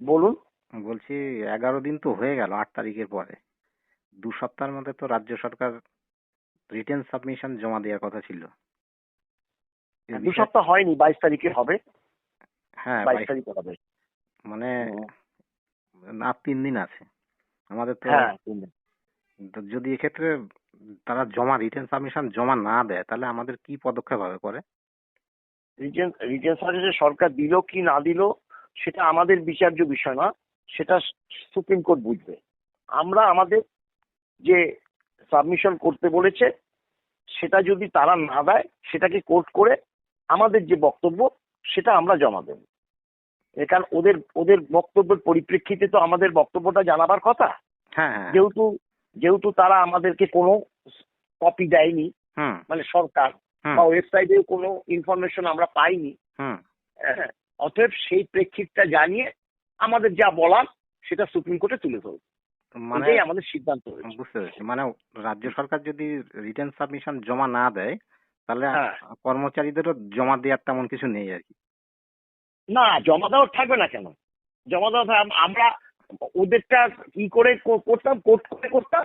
বলুন। বলছি এগারো দিন তো হয়ে গেল আট তারিখের পরে। দু সপ্তাহের মধ্যে তো রাজ্য সরকার রিটেন সাবমিশন জমা দেওয়ার কথা ছিল। দু সপ্তাহ হয়নি বাইশ তারিখে হবে। হ্যাঁ বাইশ তারিখে হবে। মানে আর তিন দিন আছে। আমাদের তো হ্যাঁ তিন দিন। যদি এক্ষেত্রে তারা জমা রিটেন সাবমিশন জমা না দেয় তাহলে আমাদের কি পদক্ষেপ হবে পরে? রিটেন রিটেন সার্ভিসে সরকার দিল কি না দিল সেটা আমাদের বিচার্য বিষয় না সেটা সুপ্রিম কোর্ট বুঝবে। আমরা আমাদের যে সাবমিশন করতে বলেছে সেটা যদি তারা না দেয় সেটাকে কোর্ট করে আমাদের যে বক্তব্য সেটা আমরা জমা দেব। কারণ ওদের ওদের বক্তব্যের পরিপ্রেক্ষিতে তো আমাদের বক্তব্যটা জানাবার কথা। হ্যাঁ হ্যাঁ। যেহেতু যেহেতু তারা আমাদেরকে কোনো কপি দেয়নি মানে সরকার বা ওয়েবসাইটেও কোনো ইনফরমেশন আমরা পাইনি। হুম। হ্যাঁ, অতএব সেই প্রেক্ষিতটা জানিয়ে আমাদের যা বলার সেটা সুপ্রিম কোর্টে তুলে ধরবে মানে আমাদের সিদ্ধান্ত বুঝতে পেরেছি। মানে রাজ্য সরকার যদি রিটেন সাবমিশন জমা না দেয় তাহলে হ্যাঁ। কর্মচারীদেরও জমা দেওয়ার তেমন কিছু নেই আর কি। না জমা দেওয়ার থাকবে না কেন? জমা দেওয়া আমরা ওদেরটা কি করে করতাম কোর্ট করে করতাম?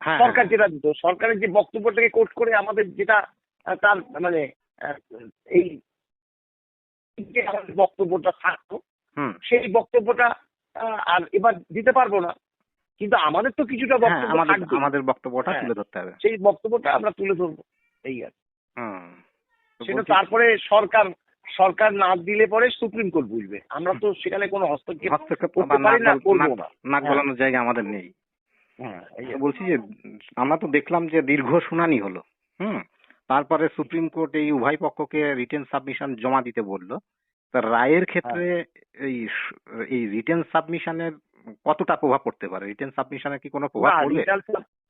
হ্যাঁ সরকার যেটা দিত সরকারের যে বক্তব্যটাকে কোর্ট করে আমাদের যেটা তার মানে এই যে আমাদের বক্তব্যটা থাকতো সেই বক্তব্যটা আর এবার দিতে পারব না। কিন্তু আমাদের তো কিছুটা হ্যাঁ বক্তব্য আমাদের বক্তব্যটা হ্যাঁ। তুলে ধরতে হবে। সেই বক্তব্যটা আমরা তুলে ধরবো এই আর। সেটা তারপরে সরকার সরকার না দিলে পরে সুপ্রিম কোর্ট বুঝবে। আমরা তো সেখানে কোনো হস্তক্ষেপ হস্তক্ষেপ নাক হ্যাঁ। গলানোর জায়গা আমাদের নেই। হ্যাঁ বলছি যে আমরা তো দেখলাম যে দীর্ঘ শুনানি হলো হুম? তারপরে সুপ্রিম কোর্ট এই উভয় পক্ষকে রিটেন সাবমিশন জমা দিতে বলল। তা রায়ের ক্ষেত্রে এই এই রিটেন সাবমিশনের কতটা প্রভাব পড়তে পারে? রিটেন সাবমিশনের কি কোনো প্রভাব পড়বে?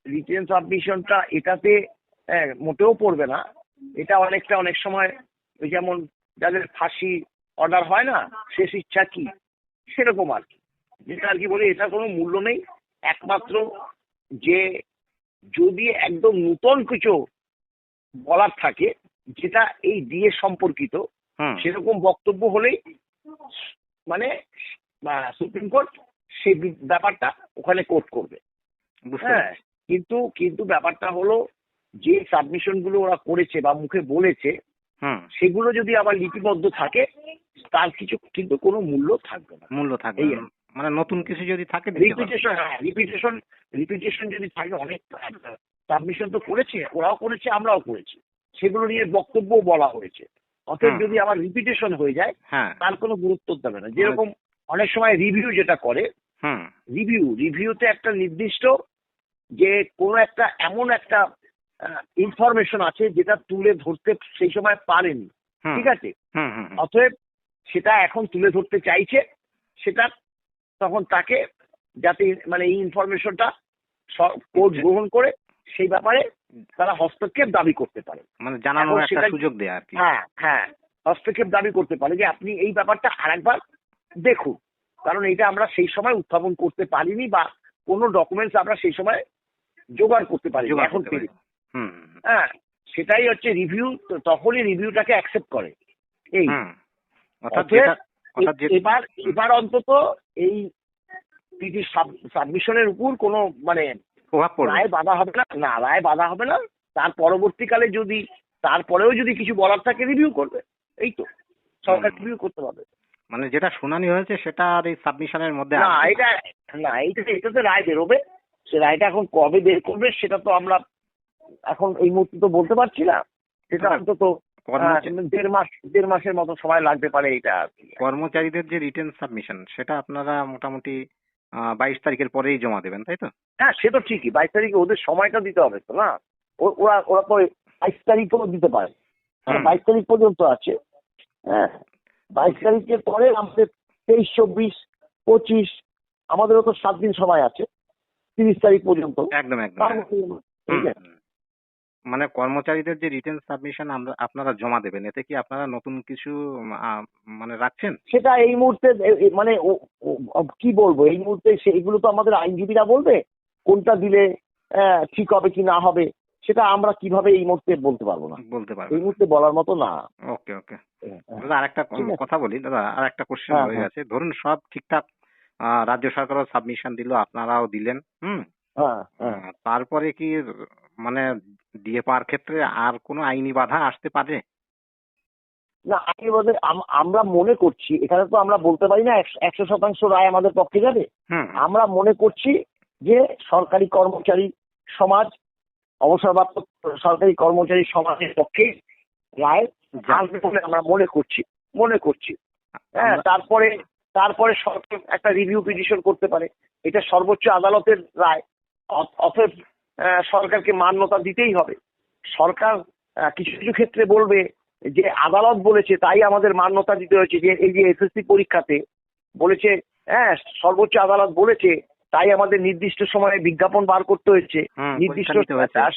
রিটেন সাবমিশনটা এটাতে হ্যাঁ, মোটেও পড়বে না। এটা অনেকটা অনেক সময় ওই যেমন যাদের ফাঁসি অর্ডার হয় না শেষ ইচ্ছা কি? সেরকম আর কি। যেটা আর কি বলি এটা কোনো মূল্য নেই। একমাত্র যে যদি একদম নূতন কিছু বলার থাকে যেটা এই ডিএ সম্পর্কিত সেরকম বক্তব্য হলেই মানে সুপ্রিম কোর্ট সেই ব্যাপারটা ওখানে কোর্ট করবে। হ্যাঁ কিন্তু কিন্তু ব্যাপারটা হলো যে সাবমিশনগুলো ওরা করেছে বা মুখে বলেছে হুম। সেগুলো যদি আবার লিপিবদ্ধ থাকে তার কিছু কিন্তু কোনো মূল্য থাকবে না। মূল্য থাকবে মানে নতুন কিছু যদি থাকে রিপিটেশন হ্যাঁ রিপিটেশন রিপিটেশন যদি থাকে অনেক সাবমিশন তো করেছে ওরাও করেছে আমরাও করেছি। সেগুলো নিয়ে বক্তব্য বলা হয়েছে। অতএব যদি আমার রিপিটেশন হয়ে যায় হ্যাঁ। তার কোনো গুরুত্ব দেবে না। যেরকম অনেক সময় রিভিউ যেটা করে হুম। রিভিউ রিভিউতে একটা নির্দিষ্ট যে কোনো একটা এমন একটা ইনফরমেশন আছে যেটা তুলে ধরতে সেই সময় পারেনি। ঠিক আছে? হুম হুম হুম। অতএব সেটা এখন তুলে ধরতে চাইছে সেটা তখন তাকে যাতে মানে এই ইনফরমেশনটা কোর্ট গ্রহণ করে সেই ব্যাপারে তারা হস্তক্ষেপ দাবি করতে পারে। মানে জানানোর একটা সুযোগ দেয়া আর কি। হ্যাঁ হ্যাঁ হস্তক্ষেপ দাবি করতে পারে যে আপনি এই ব্যাপারটা আরেকবার দেখুন। কারণ এটা আমরা সেই সময় উত্থাপন করতে পারিনি বা কোনো ডকুমেন্টস আমরা সেই সময় জোগাড় করতে পারি এখন। হ্যাঁ সেটাই হচ্ছে রিভিউ তখনই রিভিউটাকে অ্যাকসেপ্ট করে। এই। এবার এবার অন্তত এই পিটি সাবমিশনের উপর কোনো মানে প্রভাব পড়বে। রায় বাধা হবে না না রায় বাধা হবে না। তার পরবর্তীকালে যদি তারপরেও যদি কিছু বলার থাকে রিভিউ করবে। এই তো সরকার রিভিউ করতে পারবে। মানে যেটা শুনানি হয়েছে সেটা আর এই সাবমিশনের মধ্যে না এটা না এইটা এটাতে রায় বেরোবে। সে রায়টা এখন কবে বের করবে সেটা তো আমরা এখন এই মুহূর্তে তো বলতে পারছি না। সেটা অন্তত দেড় মাস দেড় মাসের মতো সময় লাগতে পারে এটা কর্মচারীদের যে রিটেন সাবমিশন সেটা আপনারা মোটামুটি বাইশ তারিখের পরেই জমা দেবেন তাই তো? হ্যাঁ সে তো ঠিকই। বাইশ তারিখে ওদের সময়টা দিতে হবে তো না? ওরা ওরা তো বাইশ তারিখও দিতে পারে। হ্যাঁ, বাইশ তারিখ পর্যন্ত আছে হ্যাঁ? বাইশ তারিখের পরে আমাদের তেইশ চব্বিশ পঁচিশ আমাদেরও তো সাত দিন সময় আছে তিরিশ তারিখ পর্যন্ত। একদম একদম। ঠিক আছে। মানে কর্মচারীদের যে রিটেন সাবমিশন আমরা আপনারা জমা দেবেন এতে কি আপনারা নতুন কিছু মানে রাখছেন? সেটা এই মুহূর্তে মানে কি বলব এই মুহূর্তে সেইগুলো তো আমাদের আইনজীবীরা বলবে কোনটা দিলে ঠিক হবে কি না হবে সেটা আমরা কীভাবে এই মুহূর্তে বলতে পারব না। বলতে পারব এই মুহূর্তে বলার মতো না। ওকে ওকে। দাদা আরেকটা কথা বলি দাদা আর একটা কোশ্চেন হ্যাঁ। গেছে। ধরুন সব ঠিকঠাক আহ, রাজ্য সরকারও সাবমিশন দিল আপনারাও দিলেন হুম? হ্যাঁ হ্যাঁ। তারপরে কি মানে দিয়ে পাওয়ার ক্ষেত্রে আর কোনো আইনি বাধা আসতে পারে? না একেবারে আমরা মনে করছি এখানে তো আমরা বলতে পারি না একশো- শতাংশ রায় আমাদের পক্ষে যাবে। আমরা মনে করছি যে সরকারি কর্মচারী সমাজ অবসরপ্রাপ্ত সরকারি কর্মচারী সমাজের পক্ষে রায় আসবে বলে আমরা মনে করছি মনে করছি। হ্যাঁ তারপরে তারপরে সরকার একটা রিভিউ পিটিশন করতে পারে। এটা সর্বোচ্চ আদালতের রায় অতএব সরকারকে মান্যতা দিতেই হবে। সরকার কিছু কিছু ক্ষেত্রে বলবে যে আদালত বলেছে তাই আমাদের মান্যতা দিতে হয়েছে যে এই যে এসএসসি পরীক্ষাতে বলেছে হ্যাঁ সর্বোচ্চ আদালত বলেছে তাই আমাদের নির্দিষ্ট সময়ে বিজ্ঞাপন বার করতে হয়েছে। নির্দিষ্ট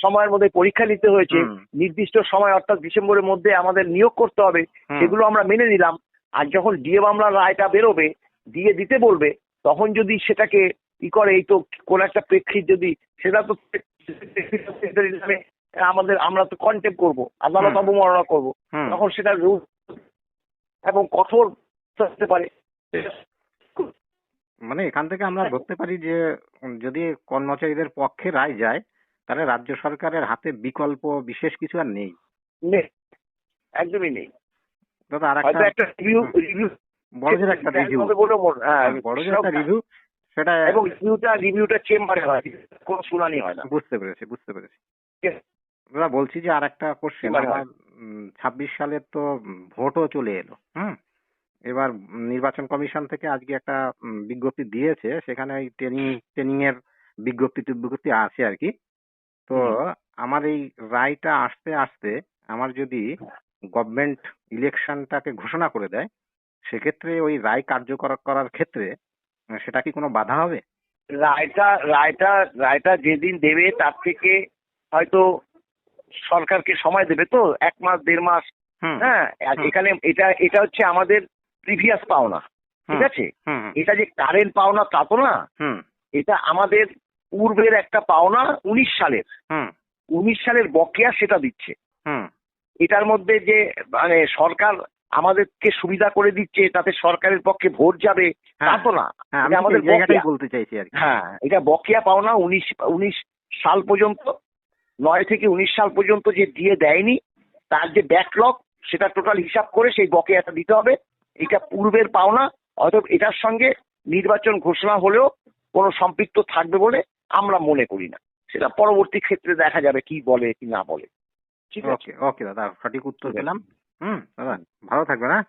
সময়ের মধ্যে পরীক্ষা নিতে হয়েছে। নির্দিষ্ট সময় অর্থাৎ ডিসেম্বরের মধ্যে আমাদের নিয়োগ করতে হবে সেগুলো আমরা মেনে নিলাম। আর যখন ডিএ মামলার রায়টা বেরোবে দিয়ে দিতে বলবে তখন যদি সেটাকে ই করে? এই তো কোন একটা প্রেক্ষিত যদি সেটা তো আমাদের আমরা তো কন্টেম করব আদালত অবমাননা করব। তখন সেটা রুল এবং কঠোর হতে পারে। মানে এখান থেকে আমরা ধরতে পারি যে যদি কর্মচারীদের পক্ষে রায় যায় তাহলে রাজ্য সরকারের হাতে বিকল্প বিশেষ কিছু আর নেই। নেই। একদমই নেই। দাদা আর একটা একটা রিভিউ রিভিউ বড় একটা রিভিউ বলে বড় যে একটা রিভিউ সেটা এবং রিভিউটা রিভিউটা চেম্বারে হয় কোনো শুনানি হয় না। বুঝতে পেরেছি বুঝতে পেরেছি। দাদা বলছি যে আর একটা কোশ্চেন ছাব্বিশ সালের তো ভোটও চলে এলো হুম? এবার নির্বাচন কমিশন থেকে আজকে একটা বিজ্ঞপ্তি দিয়েছে সেখানে ওই ট্রেনিং ট্রেনিং এর বিজ্ঞপ্তি টিজ্ঞপ্তি আছে আর কি। তো আমার এই রায়টা আসতে আসতে আমার যদি গভর্নমেন্ট ইলেকশনটাকে ঘোষণা করে দেয় সেক্ষেত্রে ওই রায় কার্যকর করার ক্ষেত্রে সেটা কি কোনো বাধা হবে? রায়টা রায়টা রায়টা যেদিন দেবে তার থেকে হয়তো সরকারকে সময় দেবে তো এক মাস দেড় মাস। হ্যাঁ এখানে এটা এটা হচ্ছে আমাদের প্রিভিয়াস পাওনা ঠিক আছে? এটা যে কারেন্ট পাওনা তা তো না। হুম। এটা আমাদের পূর্বের একটা পাওনা উনিশ সালের। হুম। উনিশ সালের বকেয়া সেটা দিচ্ছে। হুম। এটার মধ্যে যে মানে সরকার আমাদেরকে সুবিধা করে দিচ্ছে তাতে সরকারের পক্ষে ভোট যাবে তা হ্যাঁ। তো না। হ্যাঁ আমি আমাদের। বলতে চাইছি আর হ্যাঁ এটা বকেয়া পাওনা উনিশ উনিশ সাল পর্যন্ত নয় থেকে উনিশ সাল পর্যন্ত যে দিয়ে দেয়নি তার যে ব্যাকলগ সেটা টোটাল হিসাব করে সেই বকেয়াটা দিতে হবে। এটা পূর্বের পাওনা অতএব এটার সঙ্গে নির্বাচন ঘোষণা হলেও কোনো সম্পৃক্ত থাকবে বলে আমরা মনে করি না। সেটা পরবর্তী ক্ষেত্রে দেখা যাবে কি বলে কি না বলে। ঠিক আছে? ওকে দাদা সঠিক উত্তর পেলাম। হুম দাদা ভালো থাকবেন হ্যাঁ?